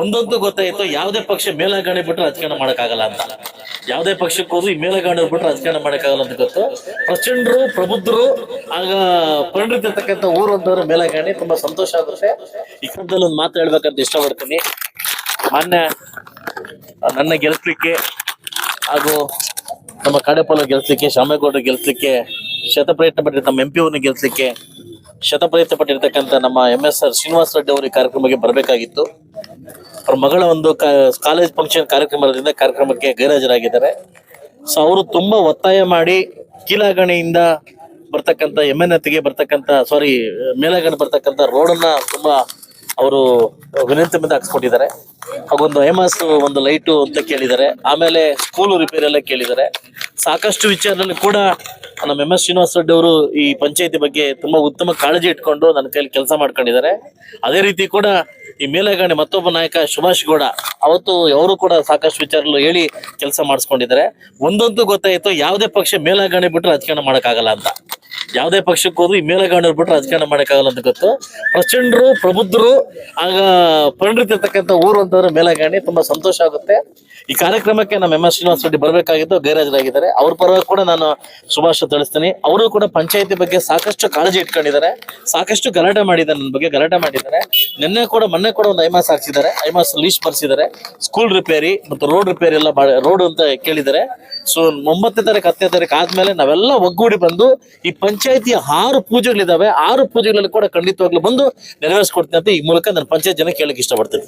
ಒಂದಂತೂ ಗೊತ್ತಾಯ್ತು, ಯಾವುದೇ ಪಕ್ಷ ಮೇಲಗಾಣೆ ಬಿಟ್ಟರೆ ರಾಜಕಾರಣ ಮಾಡೋಕ್ಕಾಗಲ್ಲ ಅಂತ. ಯಾವುದೇ ಪಕ್ಷಕ್ಕೆ ಹೋದ್ರು ಈ ಮೇಲಗಾಣೆ ಬಿಟ್ರೆ ರಾಜಕಾರಣ ಮಾಡಕ್ಕಾಗಲ್ಲ ಅಂತ ಗೊತ್ತು. ಪ್ರಚಂಡರು ಪ್ರಬುದ್ಧರು ಆಗ ಪರಿಣಿತಿರ್ತಕ್ಕಂಥ ಊರು ಅಂತವ್ರ ಮೇಲಗಾಣೆ ತುಂಬಾ ಸಂತೋಷ ಆಗುತ್ತೆ. ಈ ಕ್ರಮದಲ್ಲಿ ಒಂದು ಮಾತು ಹೇಳ್ಬೇಕಂತ ಇಷ್ಟಪಡ್ತೀನಿ. ಮಾನ್ಯ, ನನ್ನ ಗೆಲ್ಸಲಿಕ್ಕೆ ಹಾಗೂ ನಮ್ಮ ಕಾಡೆಪಾಲ ಗೆಲ್ಸಲಿಕ್ಕೆ, ಶಾಮೇಗೌಡರು ಗೆಲ್ಸಲಿಕ್ಕೆ, ಶತಪ್ರಯತ್ನ ಪಟ್ಟಿರೋ ನಮ್ಮ ಎಂ ಪಿ ಅವ್ರನ್ನ ಗೆಲ್ಸ್ಲಿಕ್ಕೆ, ಶತಪ್ರಯತ್ನ ಪಟ್ಟಿರ್ತಕ್ಕಂಥ ನಮ್ಮ M S R Srinivasa Reddy ಅವರು ಈ ಕಾರ್ಯಕ್ರಮಕ್ಕೆ ಬರಬೇಕಾಗಿತ್ತು. ಅವ್ರ ಮಗಳ ಒಂದು ಕಾಲೇಜ್ ಫಂಕ್ಷನ್ ಕಾರ್ಯಕ್ರಮದಿಂದ ಕಾರ್ಯಕ್ರಮಕ್ಕೆ ಗೈರಾಜರಾಗಿದ್ದಾರೆ. ಸೊ ಅವರು ತುಂಬಾ ಒತ್ತಾಯ ಮಾಡಿ ಕೀಲಾಗಣೆಯಿಂದ ಬರ್ತಕ್ಕಂಥ ಎಂ ಎನ್ ಎತ್ಗೆ ಬರ್ತಕ್ಕಂಥ ಸಾರಿ ಮೇಲಗಣೆ ಬರ್ತಕ್ಕಂಥ ರೋಡನ್ನ ತುಂಬಾ ಅವರು ವಿನಂತಿ ಮೇಲೆ ಹಾಕ್ಸ್ಕೊಟ್ಟಿದ್ದಾರೆ. ಹಾಗೊಂದು ಐಮಾಸ್ ಒಂದು ಲೈಟು ಅಂತ ಕೇಳಿದ್ದಾರೆ. ಆಮೇಲೆ ಸ್ಕೂಲ್ ರಿಪೇರಿ ಎಲ್ಲ ಕೇಳಿದ್ದಾರೆ. ಸಾಕಷ್ಟು ವಿಚಾರದಲ್ಲಿ ಕೂಡ ನಮ್ಮ ಎಂ ಎಸ್ ಶ್ರೀನಿವಾಸ ರೆಡ್ಡಿ ಅವರು ಈ ಪಂಚಾಯತಿ ಬಗ್ಗೆ ತುಂಬಾ ಉತ್ತಮ ಕಾಳಜಿ ಇಟ್ಕೊಂಡು ನನ್ನ ಕೈಯಲ್ಲಿ ಕೆಲಸ ಮಾಡ್ಕೊಂಡಿದ್ದಾರೆ. ಅದೇ ರೀತಿ ಕೂಡ ಈ ಮೇಲೆಗಾಣಿ ಮತ್ತೊಬ್ಬ ನಾಯಕ ಸುಭಾಷ್ ಗೌಡ, ಅವತ್ತು ಅವರು ಕೂಡ ಸಾಕಷ್ಟು ವಿಚಾರಗಳು ಹೇಳಿ ಕೆಲಸ ಮಾಡಿಸ್ಕೊಂಡಿದ್ದಾರೆ. ಒಂದೊಂದು ಗೊತ್ತಾಯಿತು, ಯಾವುದೇ ಪಕ್ಷ ಮೇಲಗಾಣೆ ಬಿಟ್ರೆ ರಾಜಕಾರಣ ಮಾಡೋಕ್ಕಾಗಲ್ಲ ಅಂತ. ಯಾವುದೇ ಪಕ್ಷಕ್ಕೆ ಹೋದ್ರು ಈ ಮೇಲಗಾಣೆ ಬಿಟ್ರೆ ರಾಜಕಾರಣ ಮಾಡೋಕ್ಕಾಗಲ್ಲ ಅಂತ ಗೊತ್ತು. ಪ್ರಚಂಡರು, ಪ್ರಬುದ್ಧರು, ಆಗ ಪರಿಣಿತಿರ್ತಕ್ಕಂಥ ಊರು ಅಂತಂದ್ರೆ ಮೇಲಗಾಣಿ, ತುಂಬಾ ಸಂತೋಷ ಆಗುತ್ತೆ. ಈ ಕಾರ್ಯಕ್ರಮಕ್ಕೆ ನಮ್ಮ ಎಂ ಎಸ್ ಶ್ರೀನಿವಾಸ ರೆಡ್ಡಿ ಬರಬೇಕಾಗಿದ್ದು ಗೈರಾಜರಾಗಿದ್ದಾರೆ. ಅವ್ರ ಪರವಾಗಿ ಕೂಡ ನಾನು ಶುಭಾಶಯ ತಿಳಿಸ್ತೀನಿ. ಅವರು ಕೂಡ ಪಂಚಾಯತಿ ಬಗ್ಗೆ ಸಾಕಷ್ಟು ಕಾಳಜಿ ಇಟ್ಕೊಂಡಿದ್ದಾರೆ. ಸಾಕಷ್ಟು ಗಲಾಟೆ ಮಾಡಿದ್ದಾರೆ ನನ್ನ ಬಗ್ಗೆ, ಗಲಾಟೆ ಮಾಡಿದ್ದಾರೆ. ನಿನ್ನೆ ಕೂಡ, ಮೊನ್ನೆ ಕೂಡ ಒಂದು ಐಮಾಸ್ ಹಾಕ್ಸಿದ್ದಾರೆ. ಐಮಾಸ್ ಲೀಸ್ಟ್ ಬರ್ಸಿದ್ದಾರೆ. ಸ್ಕೂಲ್ ರಿಪೇರಿ ಮತ್ತು ರೋಡ್ ರಿಪೇರಿ ಎಲ್ಲ ರೋಡ್ ಅಂತ ಕೇಳಿದ್ದಾರೆ. ಸೊ ಒಂಬತ್ತನೇ ತಾರೀಕು, ಹತ್ತನೇ ತಾರೀಕು ಆದ್ಮೇಲೆ ನಾವೆಲ್ಲ ಒಗ್ಗೂಡಿ ಬಂದು ಈ ಪಂಚಾಯತಿಯ ಆರು ಪೂಜೆಗಳಿದಾವೆ ಆರು ಪೂಜೆಗಳಲ್ಲಿ ಕೂಡ ಖಂಡಿತವಾಗ್ಲೂ ಬಂದು ನೆರವೇರಿಸ್ಕೊಡ್ತೀನಿ ಅಂತ ಈ ಮೂಲಕ ನಾನು ಪಂಚಾಯತ್ ಜನ ಕೇಳಕ್ ಇಷ್ಟಪಡ್ತೀನಿ.